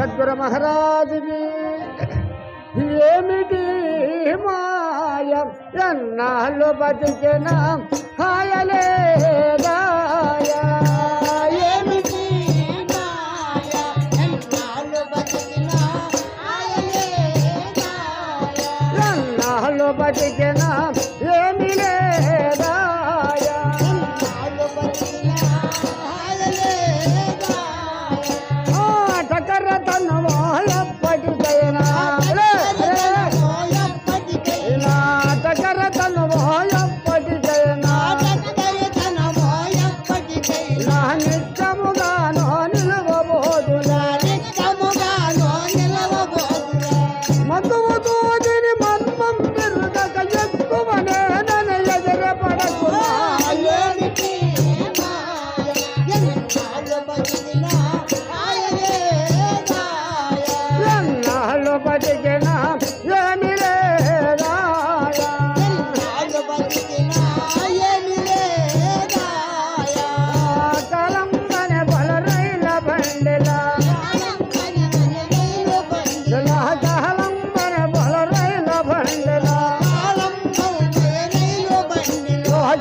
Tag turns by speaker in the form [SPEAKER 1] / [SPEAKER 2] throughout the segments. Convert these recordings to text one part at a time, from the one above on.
[SPEAKER 1] సద్గుర మహారాజుకి. ఏమిటి మాయ? ఎన్నాళ్ళు బతికిన హాయలేదాయ ఏమిటి
[SPEAKER 2] బతికిన
[SPEAKER 1] బతికిన
[SPEAKER 2] బతికినా
[SPEAKER 1] ఏమి
[SPEAKER 2] లేదా?
[SPEAKER 1] కలంగనే బల రైల బండిలా.
[SPEAKER 2] కలంగనే బల రైల బండిలా.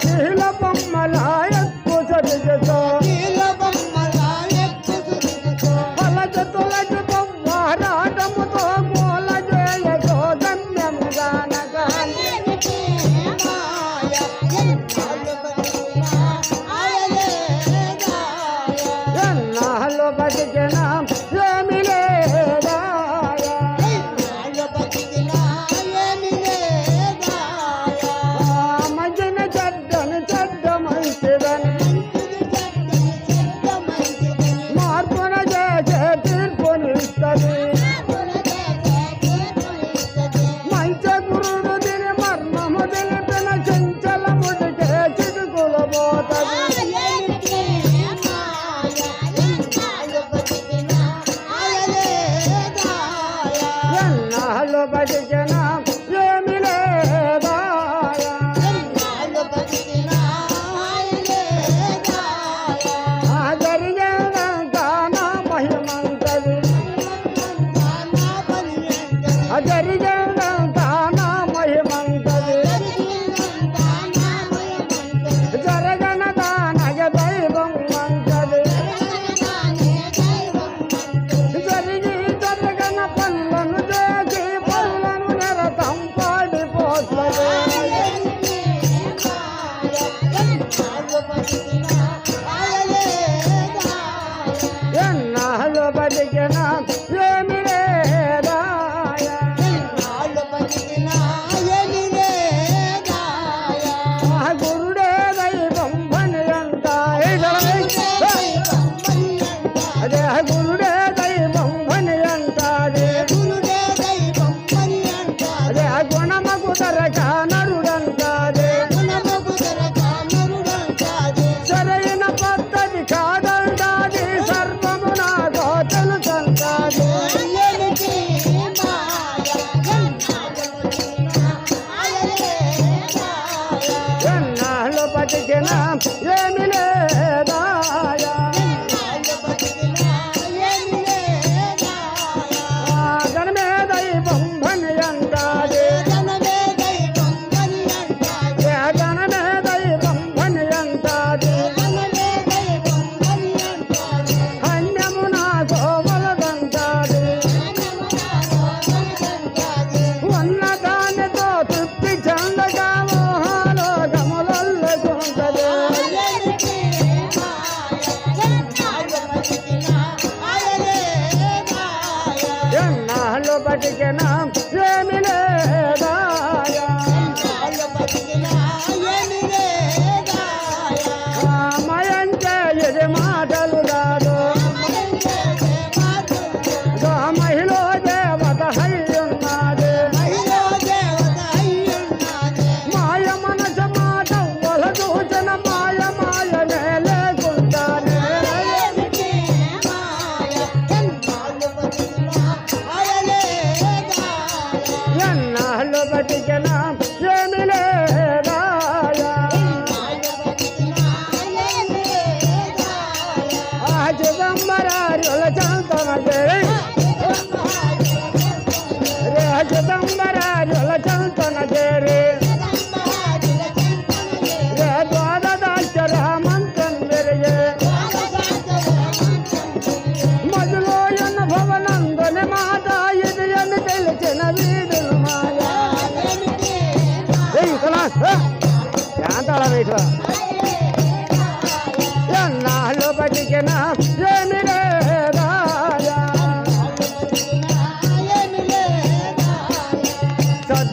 [SPEAKER 1] జిల Gracias. selam Yemin eder நாயகனாம் తారుల చాంతమ జరే రే హజతంబరారుల చాంతన జరే రే ద్వాదదాశ రామంతం మెరయే మధులో ఎన్న భవనందన మాత ఇది అని తెలిసిన వీడులు మాయా శాంతాళ వేట్రా